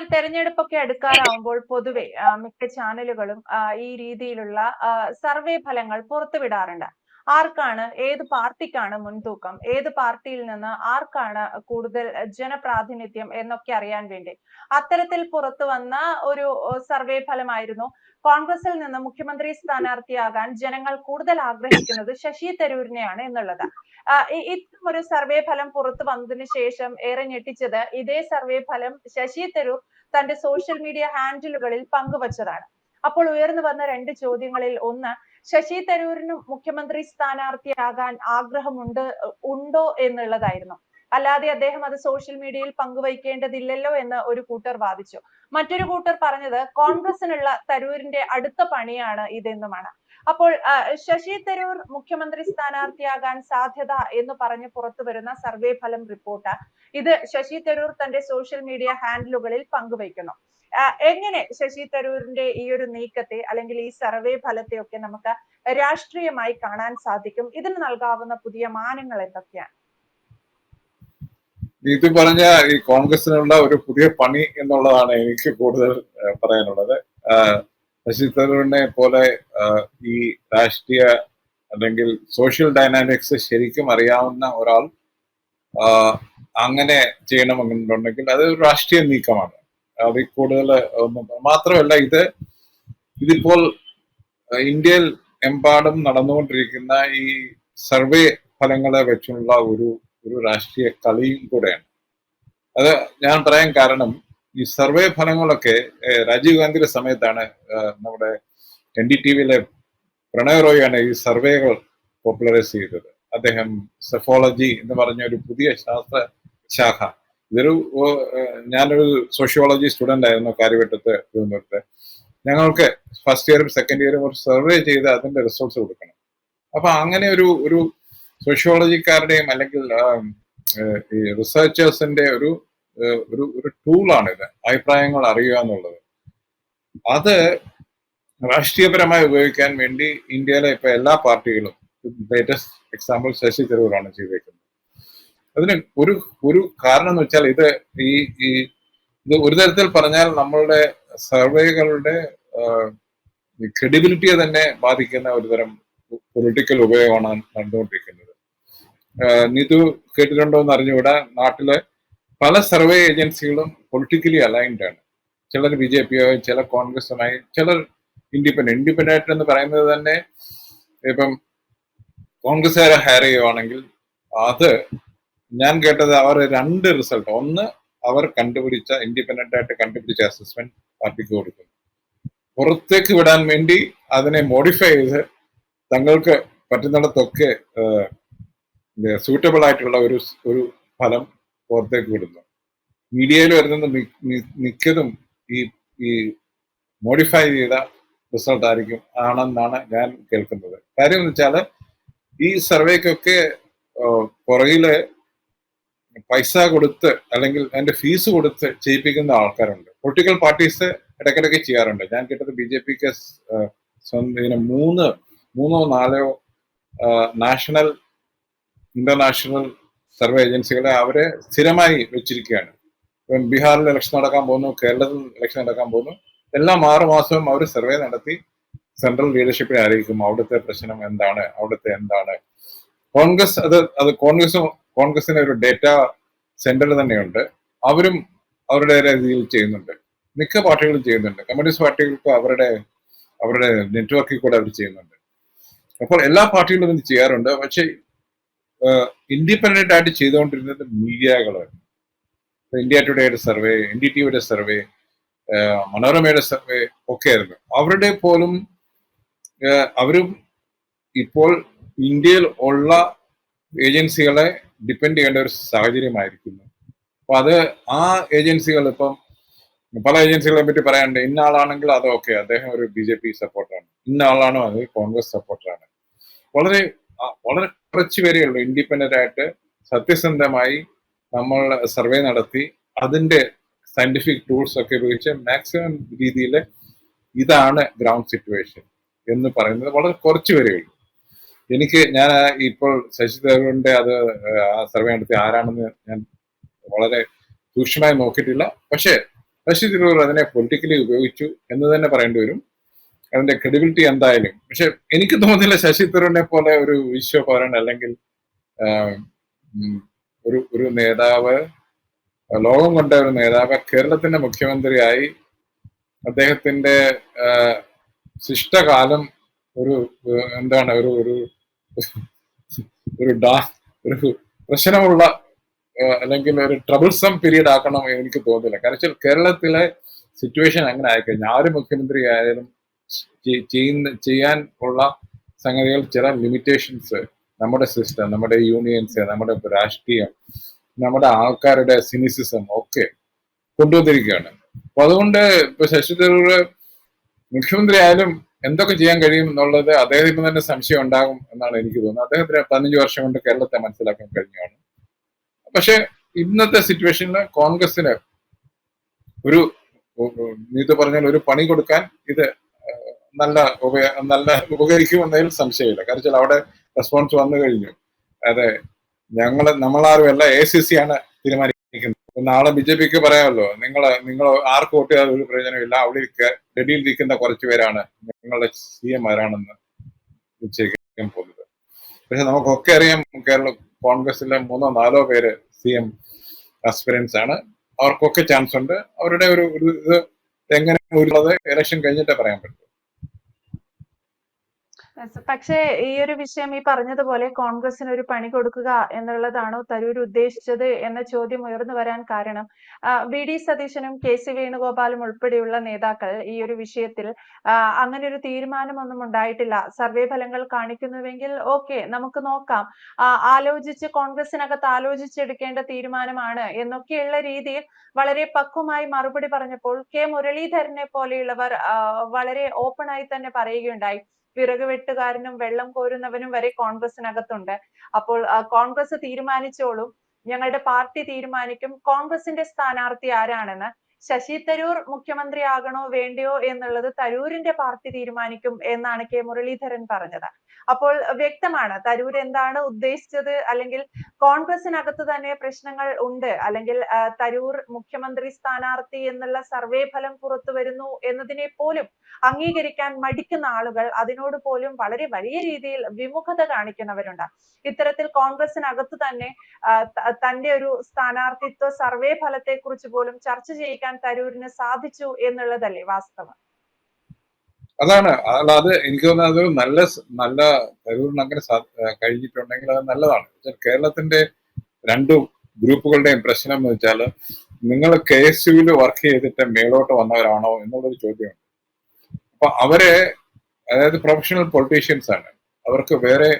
Sir തെരഞ്ഞെടുപ്പൊക്കെ അടുക്കാറാവുമ്പോൾ പൊതുവെ മിക്ക ചാനലുകളും ഈ രീതിയിലുള്ള സർവേ ഫലങ്ങൾ പുറത്തുവിടാറുണ്ട്. ആർക്കാണ് ഏത് പാർട്ടിക്കാണ് മുൻതൂക്കം? ഏത് പാർട്ടിയിൽ നിന്ന് ആർക്കാണ് കൂടുതൽ ജനപ്രാതിനിധ്യം എന്നൊക്കെ അറിയാൻ വേണ്ടി? അത്തരത്തിൽ പുറത്തു വന്ന ഒരു സർവേ ഫലമായിരുന്നു കോൺഗ്രസിൽ നിന്ന് മുഖ്യമന്ത്രി സ്ഥാനാർത്ഥിയാകാൻ ജനങ്ങൾ കൂടുതൽ ആഗ്രഹിക്കുന്നത് ശശി തരൂരിനെയാണ് എന്നുള്ളത്. ഇത്തരം ഒരു സർവേ ഫലം പുറത്തു വന്നതിന് ശേഷം ഏറെ ഞെട്ടിച്ചത് ഇതേ സർവേ ഫലം ശശി തരൂർ തന്റെ സോഷ്യൽ മീഡിയ ഹാൻഡിലുകളിൽ പങ്കുവച്ചതാണ്. അപ്പോൾ ഉയർന്നു വന്ന രണ്ട് ചോദ്യങ്ങളിൽ ഒന്ന് ശശി തരൂരിന് മുഖ്യമന്ത്രി സ്ഥാനാർത്ഥിയാകാൻ ആഗ്രഹമുണ്ട് ഉണ്ടോ എന്നുള്ളതായിരുന്നു. അല്ലാതെ അദ്ദേഹം അത് സോഷ്യൽ മീഡിയയിൽ പങ്കുവയ്ക്കേണ്ടതില്ലല്ലോ എന്ന് ഒരു കൂട്ടർ വാദിച്ചു. മറ്റൊരു കൂട്ടർ പറഞ്ഞത് കോൺഗ്രസിനുള്ള തരൂരിന്റെ അടുത്ത പണിയാണ് ഇതെന്നുമാണ്. അപ്പോൾ ശശി തരൂർ മുഖ്യമന്ത്രി സ്ഥാനാർത്ഥിയാകാൻ സാധ്യത എന്ന് പറഞ്ഞ് പുറത്തു വരുന്ന സർവേ ഫലം റിപ്പോർട്ട് ഇത് ശശി തരൂർ തന്റെ സോഷ്യൽ മീഡിയ ഹാൻഡിലുകളിൽ പങ്കുവയ്ക്കുന്നു. എങ്ങനെ ശശി തരൂരിന്റെ ഈ ഒരു നീക്കത്തെ അല്ലെങ്കിൽ ഈ സർവേ ഫലത്തെ ഒക്കെ നമുക്ക് രാഷ്ട്രീയമായി കാണാൻ സാധിക്കും? ഇതിന് നൽകാവുന്ന പുതിയ മാനങ്ങൾ എന്തൊക്കെയാണ്? നീതി പറഞ്ഞ ഈ കോൺഗ്രസിനുള്ള ഒരു പുതിയ പണി എന്നുള്ളതാണ് എനിക്ക് കൂടുതൽ പറയാനുള്ളത്. ശശി തരൂരിനെ പോലെ ഈ രാഷ്ട്രീയ അല്ലെങ്കിൽ സോഷ്യൽ ഡൈനാമിക്സ് ശരിക്കും അറിയാവുന്ന ഒരാൾ അങ്ങനെ ചെയ്യണമെന്നുണ്ടെങ്കിൽ അത് രാഷ്ട്രീയ നീക്കമാണ്. അതിൽ കൂടുതൽ മാത്രമല്ല ഇത് ഇതിപ്പോൾ ഇന്ത്യയിൽ എമ്പാടും നടന്നുകൊണ്ടിരിക്കുന്ന ഈ സർവേ ഫലങ്ങളെ വെച്ചുള്ള ഒരു ഒരു രാഷ്ട്രീയ കളിയും കൂടെയാണ്. അത് ഞാൻ പറയാൻ കാരണം ഈ സർവേ ഫലങ്ങളൊക്കെ രാജീവ് ഗാന്ധിയുടെ സമയത്താണ് നമ്മുടെ എൻ ഡി ടി വിയിലെ പ്രണയ് റോയാണ് ഈ സർവേകൾ പോപ്പുലറൈസ് ചെയ്തത്. അദ്ദേഹം സെഫോളജി എന്ന് പറഞ്ഞ ഒരു പുതിയ ശാസ്ത്ര ശാഖ ഇതൊരു ഞാനൊരു സോഷ്യോളജി സ്റ്റുഡന്റ് ആയിരുന്നു കാര്യവട്ടത്ത് തിരുവനന്തപുരത്ത്. ഞങ്ങൾക്ക് ഫസ്റ്റ് ഇയറും സെക്കൻഡ് ഇയറും ഒരു സർവേ ചെയ്ത് അതിന്റെ റിസൾട്ട്സ് കൊടുക്കണം. അപ്പൊ അങ്ങനെ ഒരു ഒരു സോഷ്യോളജിക്കാരുടെയും അല്ലെങ്കിൽ ഈ റിസർച്ചേഴ്സിന്റെ ഒരു ഒരു ഒരു ടൂളാണ് ഇത്. അഭിപ്രായങ്ങൾ അറിയുക എന്നുള്ളത്. അത് രാഷ്ട്രീയപരമായി ഉപയോഗിക്കാൻ വേണ്ടി ഇന്ത്യയിലെ ഇപ്പൊ എല്ലാ പാർട്ടികളും ലേറ്റസ്റ്റ് എക്സാമ്പിൾ ശശി തരൂറാണ് ചെയ്തേക്കുന്നത്. അതിന് ഒരു ഒരു കാരണം എന്ന് വെച്ചാൽ ഇത് ഈ ഈ ഇത് ഒരു തരത്തിൽ പറഞ്ഞാൽ നമ്മളുടെ സർവേകളുടെ ക്രെഡിബിലിറ്റിയെ തന്നെ ബാധിക്കുന്ന ഒരുതരം പൊളിറ്റിക്കൽ ഉപയോഗമാണ് നടന്നുകൊണ്ടിരിക്കുന്നത്. നീതു കേട്ടിട്ടുണ്ടോ എന്ന് അറിഞ്ഞുകൂടാ. നാട്ടിലെ പല സർവേ ഏജൻസികളും പൊളിറ്റിക്കലി അലൈൻഡ് ആണ്. ചിലർ ബി ജെ പിയോ ചില കോൺഗ്രസുമായി ചിലർ ഇൻഡിപെൻഡന്റ് ഇൻഡിപെൻഡന്റ് എന്ന് പറയുന്നത് തന്നെ ഇപ്പം കോൺഗ്രസ്സുകാരെ ഹയർ ചെയ്യുവാണെങ്കിൽ അത് ഞാൻ കേട്ടത് അവർ രണ്ട് റിസൾട്ട് ഒന്ന് അവർ കണ്ടുപിടിച്ച ഇൻഡിപെൻഡന്റ് ആയിട്ട് കണ്ടുപിടിച്ച അസസ്മെന്റ് പാർട്ടിക്ക് കൊടുക്കുന്നു. പുറത്തേക്ക് വിടാൻ വേണ്ടി അതിനെ മോഡിഫൈ ചെയ്ത് തങ്ങൾക്ക് പറ്റുന്നിടത്തൊക്കെ സൂട്ടബിൾ ആയിട്ടുള്ള ഒരു ഒരു ഫലം പുറത്തേക്ക് വിടുന്നു. മീഡിയയിൽ വരുന്നത് മിക്കതും ഈ ഈ മോഡിഫൈ ചെയ്ത റിസൾട്ട് ആയിരിക്കും ആണെന്നാണ് ഞാൻ കേൾക്കുന്നത്. കാര്യം എന്ന് വെച്ചാൽ ഈ സർവേക്കൊക്കെ പുറകിൽ പൈസ കൊടുത്ത് അല്ലെങ്കിൽ അതിന്റെ ഫീസ് കൊടുത്ത് ചെയ്യിപ്പിക്കുന്ന ആൾക്കാരുണ്ട്. പൊളിറ്റിക്കൽ പാർട്ടീസ് ഇടയ്ക്കിടയ്ക്ക് ചെയ്യാറുണ്ട്. ഞാൻ കേട്ടത് ബി ജെ പിക്ക് ഇതിന് മൂന്ന് മൂന്നോ നാലോ നാഷണൽ ഇന്റർനാഷണൽ സർവേ ഏജൻസികളെ അവരെ സ്ഥിരമായി വെച്ചിരിക്കുകയാണ്. ഇപ്പം ബീഹാറിൽ ഇലക്ഷൻ നടക്കാൻ പോകുന്നു കേരളത്തിൽ ഇലക്ഷൻ നടക്കാൻ പോകുന്നു. എല്ലാ ആറുമാസവും അവർ സർവേ നടത്തി സെൻട്രൽ ലീഡർഷിപ്പിനെ അറിയിക്കും അവിടുത്തെ പ്രശ്നം എന്താണ് അവിടുത്തെ എന്താണ്. കോൺഗ്രസ് അത് അത് കോൺഗ്രസും കോൺഗ്രസിന് ഒരു ഡേറ്റ സെന്റർ തന്നെയുണ്ട്. അവരും അവരുടെ രീതിയിൽ ചെയ്യുന്നുണ്ട്. മിക്ക പാർട്ടികളും ചെയ്യുന്നുണ്ട്. കമ്മ്യൂണിസ്റ്റ് പാർട്ടികൾക്കും അവരുടെ അവരുടെ നെറ്റ്വർക്കിൽ കൂടെ അവർ ചെയ്യുന്നുണ്ട്. അപ്പോൾ എല്ലാ പാർട്ടികളും ഇത് ചെയ്യാറുണ്ട്. പക്ഷേ ഇൻഡിപെൻഡന്റ് ആയിട്ട് ചെയ്തുകൊണ്ടിരുന്നത് മീഡിയകളാണ്. ഇന്ത്യ ടുഡേയുടെ സർവേ എൻ ഡി ടിയുടെ സർവേ മനോരമയുടെ സർവേ ഒക്കെ ആയിരുന്നു അവരുടെ പോലും അവരും ഇപ്പോൾ ഇന്ത്യയിൽ ഉള്ള ഏജൻസികളെ ഡിപ്പെൻഡ് ചെയ്യേണ്ട ഒരു സാഹചര്യമായിരിക്കുന്നു. അപ്പൊ അത് ആ ഏജൻസികൾ ഇപ്പം പല ഏജൻസികളെ പറ്റി പറയാനുണ്ട്. ഇന്ന ആളാണെങ്കിൽ അത് ഓക്കെ അദ്ദേഹം ഒരു ബി ജെ പി സപ്പോർട്ടറാണ് ഇന്ന ആളാണോ അത് കോൺഗ്രസ് സപ്പോർട്ടറാണ് വളരെ വളരെ കുറച്ച് പേരേ ഉള്ളൂ. ഇൻഡിപെൻഡന്റ് ആയിട്ട് സത്യസന്ധമായി നമ്മൾ സർവേ നടത്തി. അതിന്റെ സയന്റിഫിക് ടൂൾസ് ഒക്കെ ഉപയോഗിച്ച് മാക്സിമം രീതിയിൽ ഇതാണ് ഗ്രൗണ്ട് സിറ്റുവേഷൻ എന്ന് പറയുന്നത് വളരെ കുറച്ച് പേരേ ഉള്ളൂ. എനിക്ക് ഞാൻ ഇപ്പോൾ ശശി തരൂരിന്റെ അത് സർവേ നടത്തി ആരാണെന്ന് ഞാൻ വളരെ സൂക്ഷ്മമായി നോക്കിയിട്ടില്ല. പക്ഷേ ശശി തരൂർ അതിനെ പൊളിറ്റിക്കലി ഉപയോഗിച്ചു എന്ന് തന്നെ പറയേണ്ടി വരും. അതിന്റെ ക്രെഡിബിലിറ്റി എന്തായാലും. പക്ഷെ എനിക്ക് തോന്നുന്നില്ല ശശി തരൂരിനെ പോലെ ഒരു വിശ്വപൗരൻ അല്ലെങ്കിൽ ഒരു ഒരു നേതാവ് ലോകം കൊണ്ട ഒരു നേതാവ് കേരളത്തിന്റെ മുഖ്യമന്ത്രിയായി അദ്ദേഹത്തിന്റെ ശിഷ്ടകാലം ഒരു എന്താണ് ഒരു ഒരു ഒരു ഡാ ഒരു പ്രശ്നമുള്ള അല്ലെങ്കിൽ ഒരു ട്രബിൾസം പീരീഡ് ആക്കണം എനിക്ക് തോന്നുന്നില്ല. കാരണം കേരളത്തിലെ സിറ്റുവേഷൻ അങ്ങനെ ആയിക്കഴിഞ്ഞാൽ ആര് മുഖ്യമന്ത്രി ആയാലും ചെയ്യുന്ന ചെയ്യാൻ ഉള്ള സംഗതികൾ ചില ലിമിറ്റേഷൻസ് നമ്മുടെ സിസ്റ്റം നമ്മുടെ യൂണിയൻസ് നമ്മുടെ രാഷ്ട്രീയം നമ്മുടെ ആൾക്കാരുടെ സിനിസിസം ഒക്കെ കൊണ്ടുവന്നിരിക്കുകയാണ്. അപ്പൊ അതുകൊണ്ട് ഇപ്പൊ ശശി മുഖ്യമന്ത്രി ആയാലും എന്തൊക്കെ ചെയ്യാൻ കഴിയും എന്നുള്ളത് അദ്ദേഹത്തിന് തന്നെ സംശയം ഉണ്ടാകും എന്നാണ് എനിക്ക് തോന്നുന്നത്. അദ്ദേഹത്തിന് പതിനഞ്ച് വർഷം കൊണ്ട് കേരളത്തെ മനസ്സിലാക്കാൻ കഴിഞ്ഞാണ് പക്ഷെ ഇന്നത്തെ സിറ്റുവേഷനിൽ കോൺഗ്രസിന് ഒരു നീതു പറഞ്ഞാൽ ഒരു പണി കൊടുക്കാൻ ഇത് നല്ല നല്ല ഉപകരിക്കുമെന്നതിൽ സംശയമില്ല. കാരണം അവിടെ റെസ്പോൺസ് വന്നു കഴിഞ്ഞു. അതെ ഞങ്ങൾ നമ്മളാരുമല്ല എ സി സി ആണ് തീരുമാനിക്കുന്നത്. നാളെ ബി ജെ പിക്ക് പറയാമല്ലോ നിങ്ങൾ നിങ്ങൾ ആർക്ക് വോട്ട് ചെയ്താൽ ഒരു പ്രയോജനമില്ല. അവിടെ ഇരിക്കുന്ന കുറച്ച് പേരാണ് നിങ്ങളുടെ സി എം ആരാണെന്ന് നിശ്ചയിക്കാൻ പോകുന്നത്. പക്ഷെ നമുക്കൊക്കെ അറിയാം കേരള കോൺഗ്രസിലെ മൂന്നോ നാലോ പേര് സി എം അസ്പിരൻസ് ആണ്. അവർക്കൊക്കെ ചാൻസ് ഉണ്ട്. അവരുടെ ഒരു ഒരു ഇത് എങ്ങനെ ഉള്ളത് ഇലക്ഷൻ കഴിഞ്ഞിട്ടേ പറയാൻ പറ്റും. പക്ഷേ ഈ ഒരു വിഷയം ഈ പറഞ്ഞതുപോലെ കോൺഗ്രസിന് ഒരു പണി കൊടുക്കുക എന്നുള്ളതാണോ തരൂർ ഉദ്ദേശിച്ചത് എന്ന ചോദ്യം ഉയർന്നു വരാൻ കാരണം വി ഡി സതീശനും കെ സി വേണുഗോപാലും ഉൾപ്പെടെയുള്ള നേതാക്കൾ ഈ ഒരു വിഷയത്തിൽ അങ്ങനെ ഒരു തീരുമാനമൊന്നും ഉണ്ടായിട്ടില്ല. സർവേ ഫലങ്ങൾ കാണിക്കുന്നുവെങ്കിൽ ഓക്കെ നമുക്ക് നോക്കാം. ആലോചിച്ച് കോൺഗ്രസിനകത്ത് ആലോചിച്ചെടുക്കേണ്ട തീരുമാനമാണ് എന്നൊക്കെയുള്ള രീതിയിൽ വളരെ പക്വമായി മറുപടി പറഞ്ഞപ്പോൾ കെ. മുരളീധരനെ പോലെയുള്ളവർ വളരെ ഓപ്പണായി തന്നെ പറയുകയുണ്ടായി. വിറക് വെട്ടുകാരനും വെള്ളം കോരുന്നവനും വരെ കോൺഗ്രസിനകത്തുണ്ട് അപ്പോൾ കോൺഗ്രസ് തീരുമാനിച്ചോളും. ഞങ്ങളുടെ പാർട്ടി തീരുമാനിക്കും. കോൺഗ്രസിന്റെ സ്ഥാനാർത്ഥി ആരാണെന്ന് ശശി തരൂർ മുഖ്യമന്ത്രി ആകണോ വേണ്ടയോ എന്നുള്ളത് തരൂരിന്റെ പാർട്ടി തീരുമാനിക്കും എന്നാണ് കെ മുരളീധരൻ പറഞ്ഞത്. അപ്പോൾ വ്യക്തമാണ് തരൂർ എന്താണ് ഉദ്ദേശിച്ചത്? അല്ലെങ്കിൽ കോൺഗ്രസിനകത്ത് തന്നെ പ്രശ്നങ്ങൾ ഉണ്ട്. അല്ലെങ്കിൽ തരൂർ മുഖ്യമന്ത്രി സ്ഥാനാർത്ഥി എന്നുള്ള സർവേ ഫലം പുറത്തു വരുന്നു എന്നതിനെ പോലും അംഗീകരിക്കാൻ മടിക്കുന്ന ആളുകൾ അതിനോട് പോലും വളരെ വലിയ രീതിയിൽ വിമുഖത കാണിക്കുന്നവരുണ്ട്. ഇത്തരത്തിൽ കോൺഗ്രസിനകത്ത് തന്നെ തന്റെ ഒരു സ്ഥാനാർത്ഥിത്വ സർവേ ഫലത്തെ കുറിച്ച് പോലും ചർച്ച ചെയ്യിക്കാൻ തരൂരിന് സാധിച്ചു എന്നുള്ളതല്ലേ വാസ്തവം? അതാണ്. അല്ലാതെ എനിക്ക് തോന്നുന്നത് അതൊരു നല്ല നല്ല തരൂരിന് അങ്ങനെ കഴിഞ്ഞിട്ടുണ്ടെങ്കിൽ അത് നല്ലതാണ്. കേരളത്തിന്റെ രണ്ടു ഗ്രൂപ്പുകളുടെയും പ്രശ്നം എന്ന് വെച്ചാൽ നിങ്ങൾ കെ എസ് യുവിൽ വർക്ക് ചെയ്തിട്ട് മേലോട്ട് വന്നവരാണോ എന്നുള്ളൊരു ചോദ്യമുണ്ട്. അപ്പൊ അവരെ അതായത് പ്രൊഫഷണൽ പൊളിറ്റീഷ്യൻസ് ആണ്. അവർക്ക് വേറെ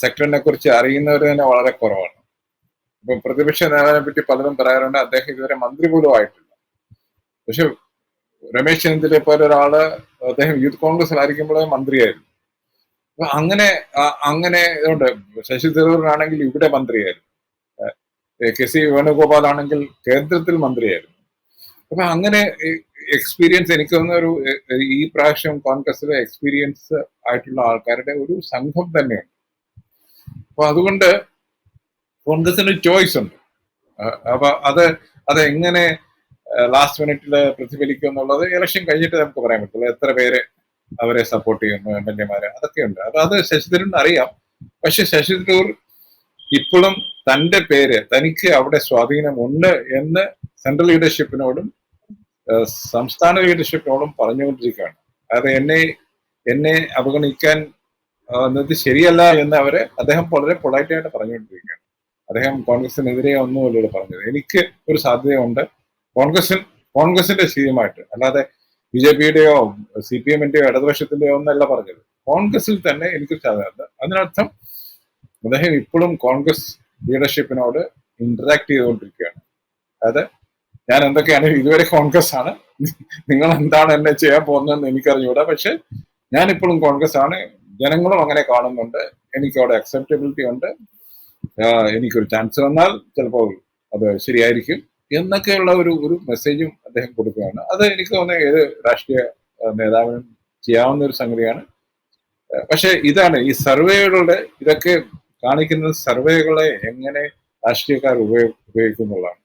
സെക്ടറിനെ കുറിച്ച് അറിയുന്നവർ തന്നെ വളരെ കുറവാണ്. ഇപ്പൊ പ്രതിപക്ഷ നേതാവിനെ പറ്റി പലരും പറയാറുണ്ട് അദ്ദേഹം ഇതുവരെ മന്ത്രി പോലും ആയിട്ടില്ല. പക്ഷെ രമേശ് ചെന്നിത്തലയെ പോലെ ഒരാൾ അദ്ദേഹം യൂത്ത് കോൺഗ്രസിലായിരിക്കുമ്പോഴേ മന്ത്രിയായിരുന്നു. അങ്ങനെ അങ്ങനെ ഇതുകൊണ്ട് ശശി തരൂരിനാണെങ്കിൽ ഇവിടെ മന്ത്രിയായിരുന്നു. കെ സി വേണുഗോപാൽ ആണെങ്കിൽ കേന്ദ്രത്തിൽ മന്ത്രിയായിരുന്നു. അപ്പൊ അങ്ങനെ എക്സ്പീരിയൻസ് എനിക്ക് തോന്നുന്ന ഒരു ഈ പ്രാവശ്യം കോൺഗ്രസിലെ എക്സ്പീരിയൻസ് ആയിട്ടുള്ള ആൾക്കാരുടെ ഒരു സംഘം തന്നെയുണ്ട്. അപ്പൊ അതുകൊണ്ട് കോൺഗ്രസിന് ചോയ്സ് ഉണ്ട്. അപ്പൊ അത് അതെങ്ങനെ ലാസ്റ്റ് മിനിറ്റിൽ പ്രതിഫലിക്കും എന്നുള്ളത് ഇലക്ഷൻ കഴിഞ്ഞിട്ട് നമുക്ക് പറയാൻ പറ്റുള്ളൂ. എത്ര പേര് അവരെ സപ്പോർട്ട് ചെയ്യുന്നു എം എൽ എമാര് അതൊക്കെയുണ്ട്. അപ്പൊ അത് ശശി അറിയാം. പക്ഷെ ശശി തരൂർ ഇപ്പോഴും തന്റെ പേര് തനിക്ക് അവിടെ സ്വാധീനമുണ്ട് എന്ന് സെൻട്രൽ ലീഡർഷിപ്പിനോടും സംസ്ഥാന ലീഡർഷിപ്പിനോടും പറഞ്ഞുകൊണ്ടിരിക്കുകയാണ്. അതായത് എന്നെ എന്നെ അവഗണിക്കാൻ എന്നത് ശരിയല്ല എന്ന് അവരെ അദ്ദേഹം വളരെ പൊളൈറ്റായിട്ട് പറഞ്ഞുകൊണ്ടിരിക്കുകയാണ്. അദ്ദേഹം കോൺഗ്രസിനെതിരെ ഒന്നുമല്ലല്ലോ പറഞ്ഞത്. എനിക്ക് ഒരു സാധ്യതയുണ്ട്. കോൺഗ്രസിൻ കോൺഗ്രസിന്റെ ശീലമായിട്ട്. അല്ലാതെ ബി ജെ പിയുടെയോ സി പി എമ്മിന്റെയോ ഇടതുപക്ഷത്തിന്റെയോ ഒന്നല്ല പറഞ്ഞത്. കോൺഗ്രസിൽ തന്നെ എനിക്ക് സാധാരണ അതിനർത്ഥം അദ്ദേഹം ഇപ്പോഴും കോൺഗ്രസ് ലീഡർഷിപ്പിനോട് ഇന്ററാക്ട് ചെയ്തുകൊണ്ടിരിക്കുകയാണ്. അതായത് ഞാൻ എന്തൊക്കെയാണ് ഇതുവരെ കോൺഗ്രസ് ആണ് നിങ്ങൾ എന്താണ് എന്നെ ചെയ്യാൻ പോകുന്നതെന്ന് എനിക്കറിഞ്ഞൂടാ പക്ഷെ ഞാൻ ഇപ്പോഴും കോൺഗ്രസ് ആണ് ജനങ്ങളും അങ്ങനെ കാണുന്നുണ്ട്. എനിക്ക് അവിടെ അക്സെപ്റ്റബിലിറ്റി ഉണ്ട് എനിക്കൊരു ചാൻസ് വന്നാൽ ചിലപ്പോൾ അത് ശരിയായിരിക്കും. എന്നൊക്കെയുള്ള ഒരു ഒരു മെസ്സേജും അദ്ദേഹം കൊടുക്കുകയാണ്. അത് എനിക്ക് തോന്നുന്നത് ഏത് രാഷ്ട്രീയ നേതാവിനും ചെയ്യാവുന്ന ഒരു സംഗതിയാണ്. പക്ഷേ പക്ഷെ ഇതാണ് ഈ സർവേകളുടെ ഇതൊക്കെ കാണിക്കുന്ന സർവേകളെ എങ്ങനെ രാഷ്ട്രീയക്കാർ ഉപയോഗ ഉപയോഗിക്കുന്നുള്ളതാണ്.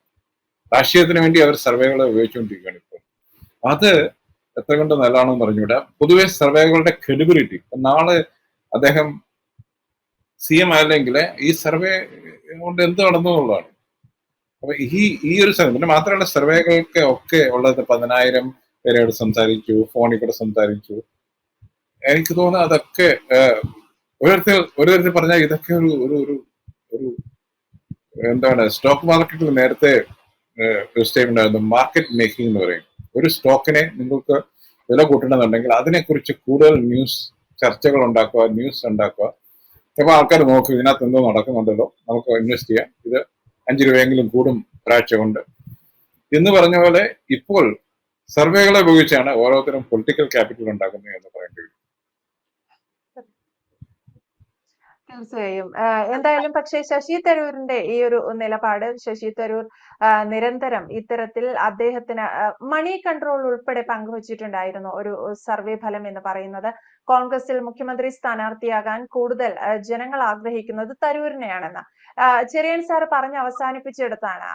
രാഷ്ട്രീയത്തിന് വേണ്ടി അവർ സർവേകളെ ഉപയോഗിച്ചുകൊണ്ടിരിക്കുകയാണ് ഇപ്പോൾ. അത് എത്ര കൊണ്ട് നല്ലതാണെന്ന് പറഞ്ഞുകൂടാ. പൊതുവെ സർവേകളുടെ ക്രെഡിബിലിറ്റി നാളെ അദ്ദേഹം സി എം ആയില്ലെങ്കിൽ ഈ സർവേ കൊണ്ട് എന്ത് നടന്നു എന്നുള്ളതാണ്. അപ്പൊ ഈ ഈ ഒരു സമയം പിന്നെ മാത്രമല്ല സർവേകൾക്ക് ഒക്കെ ഉള്ളത് പതിനായിരം പേരോട് സംസാരിച്ചു ഫോണിൽ കൂടെ സംസാരിച്ചു. എനിക്ക് തോന്നുന്നു അതൊക്കെ ഏഹ്, ഓരോരുത്തർ ഓരോരുത്തർ പറഞ്ഞാൽ ഇതൊക്കെ ഒരു ഒരു ഒരു ഒരു എന്താണ് സ്റ്റോക്ക് മാർക്കറ്റിൽ നേരത്തെ ഒരു സ്റ്റേറ്റ്മെന്റ് ആയിരുന്നു മാർക്കറ്റ് മേക്കിംഗ് എന്ന് പറയും. ഒരു സ്റ്റോക്കിനെ നിങ്ങൾക്ക് വില കൂട്ടണമെന്നുണ്ടെങ്കിൽ അതിനെക്കുറിച്ച് കൂടുതൽ ന്യൂസ് ചർച്ചകൾ ഉണ്ടാക്കുക ന്യൂസ് ഉണ്ടാക്കുക. അപ്പൊ ആൾക്കാർ നോക്കും ഇതിനകത്ത് എന്തോ നടക്കുന്നുണ്ടല്ലോ നമുക്ക് ഇൻവെസ്റ്റ് ചെയ്യാം. ഇത് അഞ്ച് രൂപയെങ്കിലും കൂടും ഒരാഴ്ച കൊണ്ട്. എന്ന് പറഞ്ഞ പോലെ ഇപ്പോൾ സർവേകളെ ഉപയോഗിച്ചാണ് ഓരോരുത്തരും പൊളിറ്റിക്കൽ ക്യാപിറ്റൽ ഉണ്ടാക്കുന്നത് എന്ന് പറയേണ്ടി വരും തീർച്ചയായും. എന്തായാലും പക്ഷേ ശശി തരൂരിന്റെ ഈ ഒരു നിലപാട് ശശി തരൂർ നിരന്തരം ഇത്തരത്തിൽ അദ്ദേഹത്തിന് മണി കൺട്രോൾ ഉൾപ്പെടെ പങ്കുവച്ചിട്ടുണ്ടായിരുന്നു ഒരു സർവേ ഫലം എന്ന് പറയുന്നത്. കോൺഗ്രസിൽ മുഖ്യമന്ത്രി സ്ഥാനാർത്ഥിയാകാൻ കൂടുതൽ ജനങ്ങൾ ആഗ്രഹിക്കുന്നത് തരൂരിനെയാണെന്ന്. ചെറിയൻ സാർ പറഞ്ഞ് അവസാനിപ്പിച്ചെടുത്താണ്.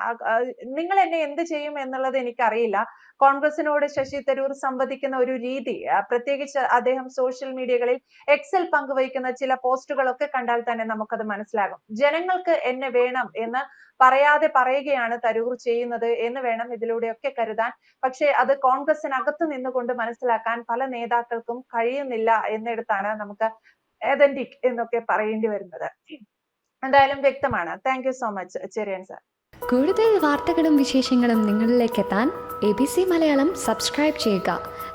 നിങ്ങൾ എന്നെ എന്ത് ചെയ്യും എന്നുള്ളത് എനിക്കറിയില്ല. കോൺഗ്രസിനോട് ശശി തരൂർ സംവദിക്കുന്ന ഒരു രീതി പ്രത്യേകിച്ച് അദ്ദേഹം സോഷ്യൽ മീഡിയകളിൽ എക്സൽ പങ്കുവയ്ക്കുന്ന ചില പോസ്റ്റുകളൊക്കെ കണ്ടാൽ തന്നെ നമുക്കത് മനസ്സിലാകും. ജനങ്ങൾക്ക് എന്നെ വേണം എന്ന് പറയാതെ പറയുകയാണ് തരൂർ ചെയ്യുന്നത് എന്ന് വേണം ഇതിലൂടെയൊക്കെ കരുതാൻ. പക്ഷേ അത് കോൺഗ്രസിനകത്ത് നിന്നുകൊണ്ട് മനസ്സിലാക്കാൻ പല നേതാക്കൾക്കും കഴിയുന്നില്ല എന്നിടത്താണ് നമുക്ക് ഏതന്റിക് എന്നൊക്കെ പറയേണ്ടി വരുന്നത്. എന്തായാലും വ്യക്തമാണ്. Thank you so much Cherian sir കൂടുതൽ വാർത്തകളും വിശേഷങ്ങളും നിങ്ങളിലേക്ക് എത്താൻ A B C Malayalam subscribe ചെയ്യുക.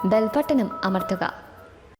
ബെൽബട്ടനും അമർത്തുക.